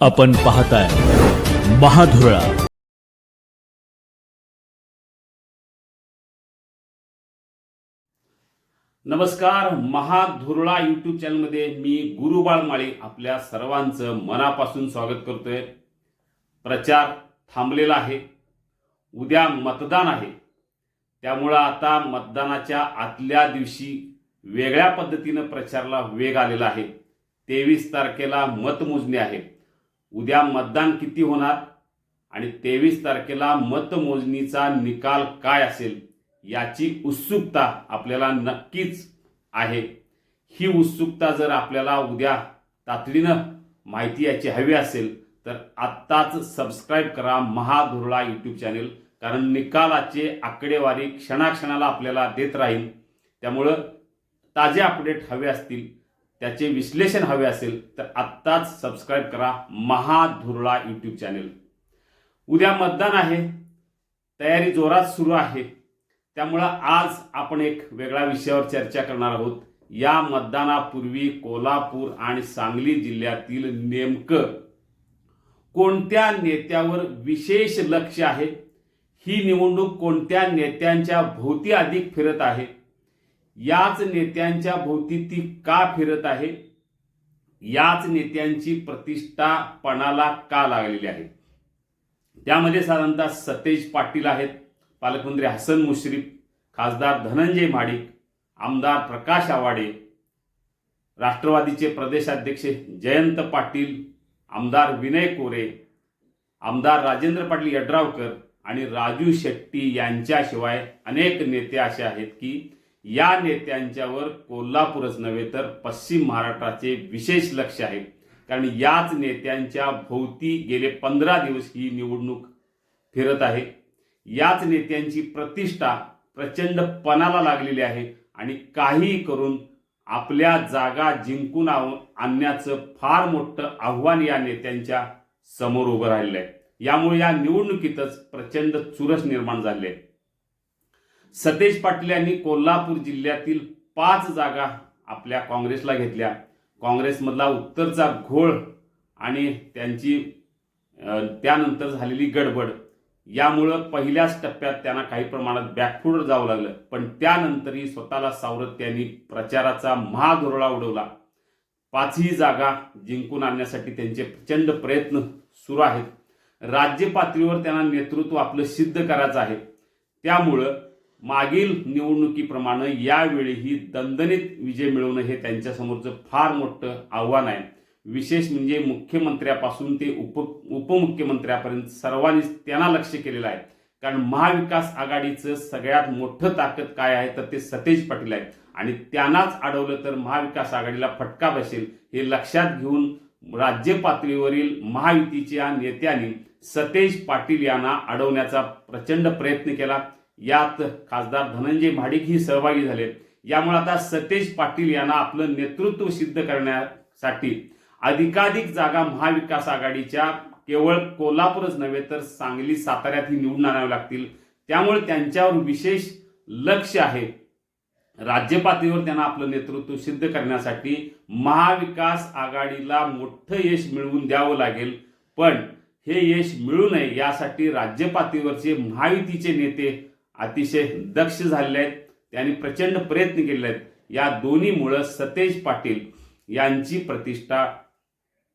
आपण पाहताय महाधुरळा. नमस्कार महाधुरळा यूट्यूब चॅनलमध्ये मी गुरुबाळ माळी आपल्या सर्वांचं मनापासून स्वागत करतोय. प्रचार थांबलेला आहे. उद्या मतदान आहे. त्यामुळं आता मतदानाच्या आतल्या दिवशी वेगळ्या पद्धतीनं प्रचाराला वेग आलेला आहे. तेवीस तारखेला मतमोजणी आहे. उद्या मतदान किती होणार? आणि तेवीस तारखेला मतमोजणीचा निकाल काय असेल? याची उत्सुकता आपल्याला नक्कीच आहे. ही उत्सुकता जर आपल्याला उद्या तातडीनं माहिती याची हवी असेल तर आत्ताच सबस्क्राईब करा महाधुरळा यूट्यूब चॅनेल कारण निकालाचे आकडेवारी क्षणाक्षणाला आपल्याला देत राहील. त्यामुळं ताजे अपडेट हवे असतील. त्याचे विश्लेषण हवे असेल तर आत्ताच सबस्क्राईब करा महाधुरळा यूट्यूब चॅनेल उद्या मतदान आहे. तयारी जोरात सुरू आहे. त्यामुळं आज आपण एक वेगळ्या विषयावर चर्चा करणार आहोत. या मतदानापूर्वी कोल्हापूर आणि सांगली जिल्ह्यातील नेमकं कोणत्या नेत्यावर विशेष लक्ष आहे? ही निवडणूक कोणत्या नेत्यांच्या भोवती अधिक फिरत आहे? याच नेत्यांच्या भोवती ती का फिरत आहे? याच नेत्यांची प्रतिष्ठा पणाला का लागलेली आहे? त्यामध्ये साधारणतः सतेज पाटील आहेत पालकमंत्री हसन मुश्रीफ खासदार धनंजय माडिक आमदार प्रकाश आवाडे राष्ट्रवादीचे प्रदेशाध्यक्ष जयंत पाटील आमदार विनय कोरे आमदार राजेंद्र पाटील यड्रावकर आणि राजू शेट्टी यांच्याशिवाय अनेक नेते असे आहेत की या नेत्यांच्यावर कोल्हापूरच नव्हे तर पश्चिम महाराष्ट्राचे विशेष लक्ष आहे. कारण याच नेत्यांच्या भोवती गेले पंधरा दिवस ही निवडणूक फिरत आहे. याच नेत्यांची प्रतिष्ठा प्रचंड पणाला लागलेली आहे आणि काही करून आपल्या जागा जिंकून आणण्याचं फार मोठं आव्हान या नेत्यांच्या समोर उभं राहिलं आहे. यामुळे या निवडणुकीतच प्रचंड चुरस निर्माण झाली आहे. सतेज पाटील यांनी कोल्हापूर जिल्ह्यातील पाच जागा आपल्या काँग्रेसला घेतल्या. काँग्रेसमधला उत्तरचा घोळ आणि त्यांची त्यानंतर झालेली गडबड. यामुळं पहिल्याच टप्प्यात त्यांना काही प्रमाणात बॅकफूड जावं लागलं. पण त्यानंतरही स्वतःला सावरत त्यांनी प्रचाराचा महाधुरळा उडवला. पाचही जागा जिंकून आणण्यासाठी त्यांचे प्रचंड प्रयत्न सुरू आहेत. राज्य पातळीवर त्यांना नेतृत्व आपलं सिद्ध करायचं आहे. त्यामुळं मागील निवडणुकीप्रमाणे यावेळीही दणदणीत विजय मिळवणं हे त्यांच्यासमोरचं फार मोठं आव्हान आहे. विशेष म्हणजे मुख्यमंत्र्यापासून ते उप उपमुख्यमंत्र्यापर्यंत सर्वांनीच त्यांना लक्ष केलेलं आहे. कारण महाविकास आघाडीचं सगळ्यात मोठं ताकद काय आहे तर ते सतेज पाटील आहे आणि त्यांनाच अडवलं तर महाविकास आघाडीला फटका बसेल हे लक्षात घेऊन राज्य पातळीवरील महायुतीच्या नेत्यांनी सतेज पाटील यांना अडवण्याचा प्रचंड प्रयत्न केला. यात खासदार धनंजय महाडिकही सहभागी झाले. यामुळे आता सतेज पाटील यांना आपलं नेतृत्व सिद्ध करण्यासाठी अधिकाधिक जागा महाविकास आघाडीच्या केवळ कोल्हापूरच नव्हे तर सांगली साताऱ्यातही निवडून आणाव्या लागतील. त्यामुळे त्यांच्यावर विशेष लक्ष आहे. राज्य पातळीवर त्यांना आपलं नेतृत्व सिद्ध करण्यासाठी महाविकास आघाडीला मोठं यश मिळवून द्यावं लागेल. पण हे यश मिळू नये यासाठी राज्य पातळीवरचे महायुतीचे नेते अतिशय दक्ष झालेले आहेत. त्यांनी प्रचंड प्रयत्न केले आहेत. या दोन्हीमुळं सतेज पाटील यांची प्रतिष्ठा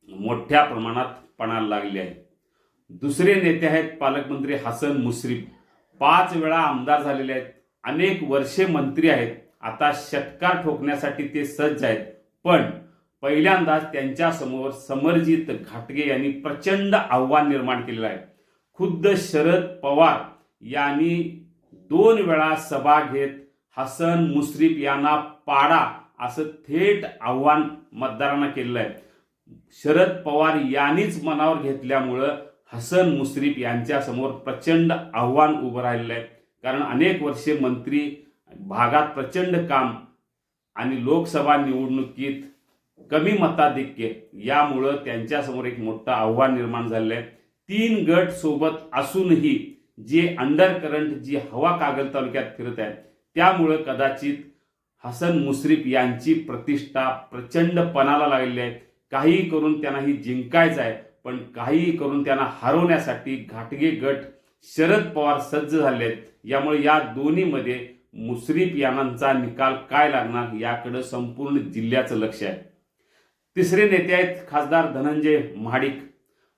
मोठ्या प्रमाणात पणाला लागली आहे. दुसरे नेते आहेत पालकमंत्री हसन मुश्रीफ. पाच वेळा आमदार झालेले आहेत. अनेक वर्षे मंत्री आहेत. आता षटकार ठोकण्यासाठी ते सज्ज आहेत. पण पहिल्यांदाच त्यांच्यासमोर समरजित घाटगे यांनी प्रचंड आव्हान निर्माण केलेलं आहे. खुद्द शरद पवार यांनी दोन वेळा सभा घेत हसन मुश्रीफ यांना पाडा असं थेट आव्हान मतदारांना केलेलं आहे शरद पवार यांनीच मनावर घेतल्यामुळं हसन मुश्रीफ यांच्यासमोर प्रचंड आव्हान उभं राहिलेलं आहे कारण अनेक वर्षे मंत्री भागात प्रचंड काम आणि लोकसभा निवडणुकीत कमी मताधिक्य यामुळं त्यांच्यासमोर एक मोठं आव्हान निर्माण झालेलं आहे तीन गट सोबत असूनही जे अंडर करंट जी हवा कागल तालुक्यात फिरत आहे त्यामुळं कदाचित हसन मुश्रीफ यांची प्रतिष्ठा प्रचंड पणाला लागलेली आहे. काही करून त्यांना ही जिंकायचं आहे पण काहीही करून त्यांना हरवण्यासाठी घाटगे गट शरद पवार सज्ज झाले आहेत. यामुळे या दोन्हीमध्ये मुश्रीफ यांचा निकाल काय लागणार याकडं संपूर्ण जिल्ह्याचं लक्ष आहे. तिसरे नेते आहेत खासदार धनंजय महाडिक.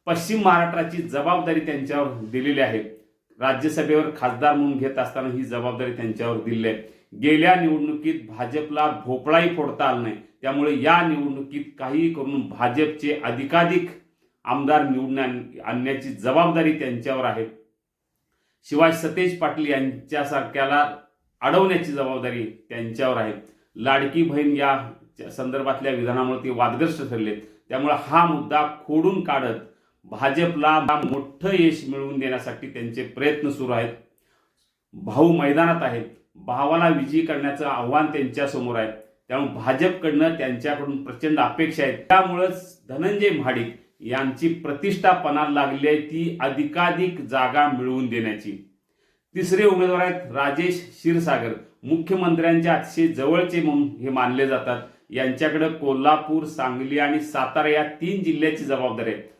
पश्चिम महाराष्ट्राची जबाबदारी त्यांच्यावर दिलेली आहे. राज्यसभेवर खासदार म्हणून घेत असताना ही जबाबदारी त्यांच्यावर दिली आहे गेल्या निवडणुकीत भाजपला भोपळाही फोडता आला नाही. त्यामुळे या निवडणुकीत काहीही करून भाजपचे अधिकाधिक आमदार निवडून आणण्याची जबाबदारी त्यांच्यावर आहे. शिवाय सतेज पाटील यांच्यासारख्याला अडवण्याची जबाबदारी त्यांच्यावर आहे. लाडकी बहीण या संदर्भातल्या विधानामुळे ते वादग्रस्त ठरलेत. त्यामुळे हा मुद्दा खोडून काढत भाजपला मोठं यश मिळवून देण्यासाठी त्यांचे प्रयत्न सुरू आहेत. भाऊ मैदानात आहेत. भावाला विजयी करण्याचं आव्हान त्यांच्यासमोर आहे. त्यामुळे भाजपकडनं त्यांच्याकडून प्रचंड अपेक्षा आहेत. त्यामुळंच धनंजय महाडिक यांची प्रतिष्ठा पणाला लागली आहे ती अधिकाधिक जागा मिळवून देण्याची. तिसरे उमेदवार आहेत राजेश क्षीरसागर. मुख्यमंत्र्यांच्या अतिशय जवळचे म्हणून हे मानले जातात. यांच्याकडे कोल्हापूर सांगली आणि सातारा या तीन जिल्ह्याची जबाबदारी आहे.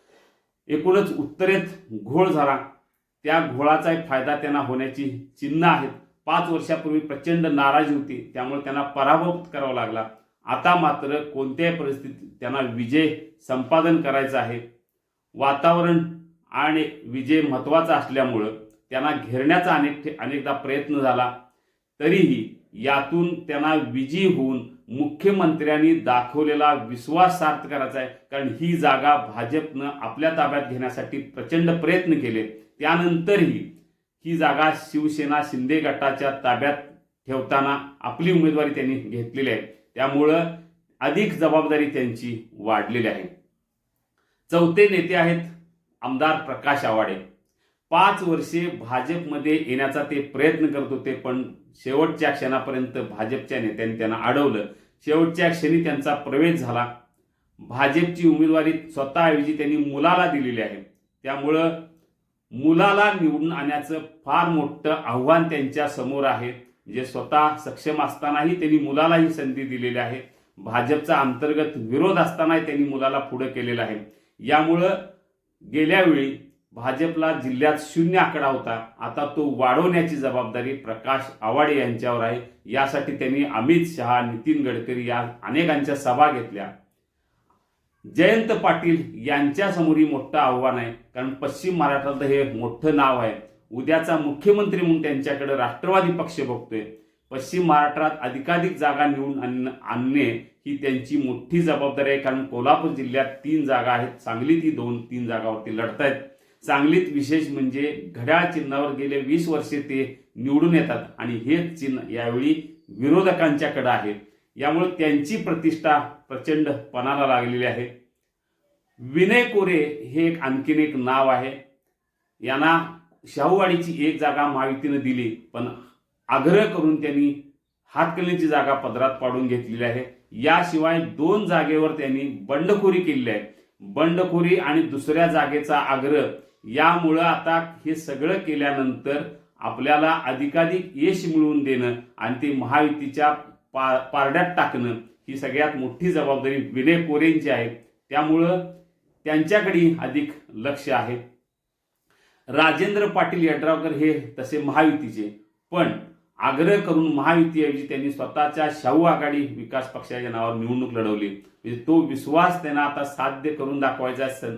एकूणच उत्तरेत घोळ झाला. त्या घोळाचा एक फायदा त्यांना होण्याची चिन्ह आहेत. पाच वर्षापूर्वी प्रचंड नाराजी होती. त्यामुळे त्यांना पराभव करावा लागला. आता मात्र कोणत्याही परिस्थितीत त्यांना विजय संपादन करायचा आहे. वातावरण आणि विजय महत्त्वाचा असल्यामुळं त्यांना घेरण्याचा अनेक अनेकदा प्रयत्न झाला. तरीही यातून त्यांना विजयी होऊन मुख्यमंत्र्यांनी दाखवलेला विश्वास सार्थ करायचा आहे. कारण ही जागा भाजपनं आपल्या ताब्यात घेण्यासाठी प्रचंड प्रयत्न केले. त्यानंतरही ही जागा शिवसेना शिंदे गटाच्या ताब्यात ठेवताना आपली उमेदवारी त्यांनी घेतलेली आहे. त्यामुळं अधिक जबाबदारी त्यांची वाढलेली आहे. चौथे नेते आहेत आमदार प्रकाश आवाडे. पाच वर्षे भाजपमध्ये येण्याचा ते प्रयत्न करत होते पण शेवटच्या क्षणापर्यंत भाजपच्या नेत्यांनी त्यांना अडवलं. शेवटच्या क्षणी त्यांचा प्रवेश झाला. भाजपची उमेदवारी स्वतःऐवजी त्यांनी मुलाला दिलेली आहे. त्यामुळं मुलाला निवडून आणण्याचं फार मोठं आव्हान त्यांच्यासमोर आहे. जे स्वतः सक्षम असतानाही त्यांनी मुलाला ही संधी दिलेली आहे. भाजपचा अंतर्गत विरोध असतानाही त्यांनी मुलाला पुढं केलेला आहे. यामुळं गेल्यावेळी भाजपला जिल्ह्यात शून्य आकडा होता. आता तो वाढवण्याची जबाबदारी प्रकाश आवाडे यांच्यावर आहे. यासाठी त्यांनी अमित शहा नितीन गडकरी या अनेकांच्या सभा घेतल्या. जयंत पाटील यांच्यासमोरही मोठं आव्हान आहे. कारण पश्चिम महाराष्ट्रात हे मोठं नाव आहे. उद्याचा मुख्यमंत्री म्हणून त्यांच्याकडे राष्ट्रवादी पक्ष बघतोय. पश्चिम महाराष्ट्रात अधिकाधिक जागा निवडून आणणे ही त्यांची मोठी जबाबदारी आहे. कारण कोल्हापूर जिल्ह्यात तीन जागा आहेत. सांगलीत ही दोन तीन जागावरती लढतायत. सांगलीत विशेष म्हणजे घड्याळ चिन्हावर गेले वीस वर्षे ते निवडून येतात आणि हेच चिन्ह यावेळी विरोधकांच्याकडे आहे. यामुळे त्यांची प्रतिष्ठा प्रचंड पणाला लागलेली आहे. विनय कोरे हे एक आणखीन एक नाव आहे. यांना शाहूवाडीची एक जागा महायुतीनं दिली पण आग्रह करून त्यांनी हातकणीची जागा पदरात पाडून घेतलेली आहे. याशिवाय दोन जागेवर त्यांनी बंडखोरी केलेली आहे. बंडखोरी आणि दुसऱ्या जागेचा आग्रह यामुळं आता हे सगळं केल्यानंतर आपल्याला अधिकाधिक यश मिळवून देणं आणि ते महायुतीच्या पा पारड्यात टाकणं ही सगळ्यात मोठी जबाबदारी विनय कोरेंची आहे. त्यामुळं त्यांच्याकडे अधिक लक्ष आहे. राजेंद्र पाटील यड्रावकर हे तसे महायुतीचे पण आग्रह करून महायुतीऐवजी त्यांनी स्वतःच्या शाहू आघाडी विकास पक्षाच्या नावावर निवडणूक लढवली. म्हणजे तो विश्वास त्यांना आता साध्य करून दाखवायचा असेल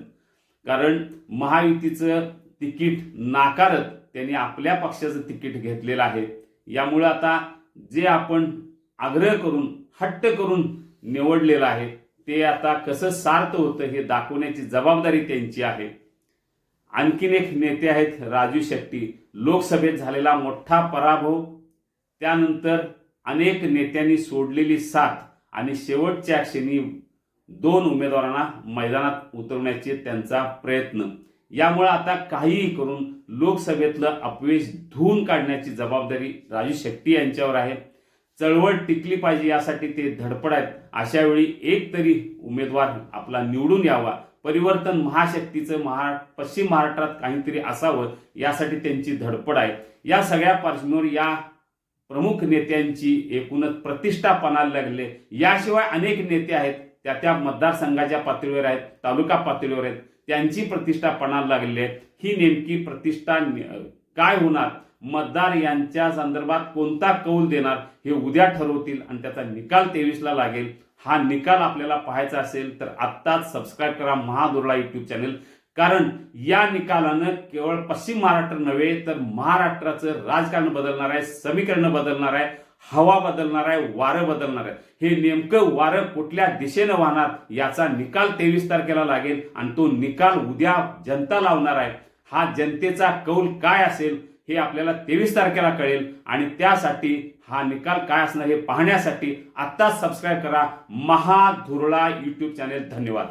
कारण महायुतीचं तिकीट नाकारत त्यांनी आपल्या पक्षाचं तिकीट घेतलेलं आहे. यामुळे आता जे आपण आग्रह करून हट्ट करून निवडलेलं आहे ते आता कसं सार्थ होतं हे दाखवण्याची जबाबदारी त्यांची आहे. आणखीन एक नेते आहेत राजू शेट्टी. लोकसभेत झालेला मोठा पराभव त्यानंतर अनेक नेत्यांनी सोडलेली साथ आणि शेवटच्या क्षणी दोन उमेदवारांना मैदानात उतरवण्याचे त्यांचा प्रयत्न. यामुळे आता काहीही करून लोकसभेतलं अपयश धुवून काढण्याची जबाबदारी राजू शेट्टी यांच्यावर आहे. चळवळ टिकली पाहिजे यासाठी ते धडपड आहेत. अशावेळी एक तरी उमेदवार आपला निवडून यावा. परिवर्तन महाशक्तीचं महा पश्चिम महाराष्ट्रात काहीतरी असावं यासाठी त्यांची धडपड आहे. या सगळ्या पार्श्वभूमीवर या प्रमुख नेत्यांची एकूणच प्रतिष्ठा पणाला लागले. याशिवाय अनेक नेते आहेत. त्या त्या मतदारसंघाच्या पातळीवर आहेत तालुका पातळीवर आहेत. त्यांची प्रतिष्ठा पणाला लागलेली आहे. ही नेमकी प्रतिष्ठा काय होणार? मतदार यांच्या संदर्भात कोणता कौल देणार? हे उद्या ठरवतील आणि त्याचा निकाल तेवीसला लागेल. हा निकाल आपल्याला पाहायचा असेल तर आत्ताच सबस्क्राईब करा महादुर्ला युट्यूब चॅनल कारण या निकालानं केवळ पश्चिम महाराष्ट्र नव्हे तर महाराष्ट्राचं राजकारण बदलणार आहे समीकरण बदलणार आहे. हवा बदलणार आहे वारं बदलणार आहे. हे नेमकं वारं कुठल्या दिशेनं वाहणार याचा निकाल तेवीस तारखेला लागेल आणि तो निकाल उद्या जनता लावणार आहे. हा जनतेचा कौल काय असेल हे आपल्याला तेवीस तारखेला कळेल आणि त्यासाठी हा निकाल काय असणार हे पाहण्यासाठी आत्ताच सबस्क्राईब करा. महाधुरळा यूट्यूब चॅनेल धन्यवाद.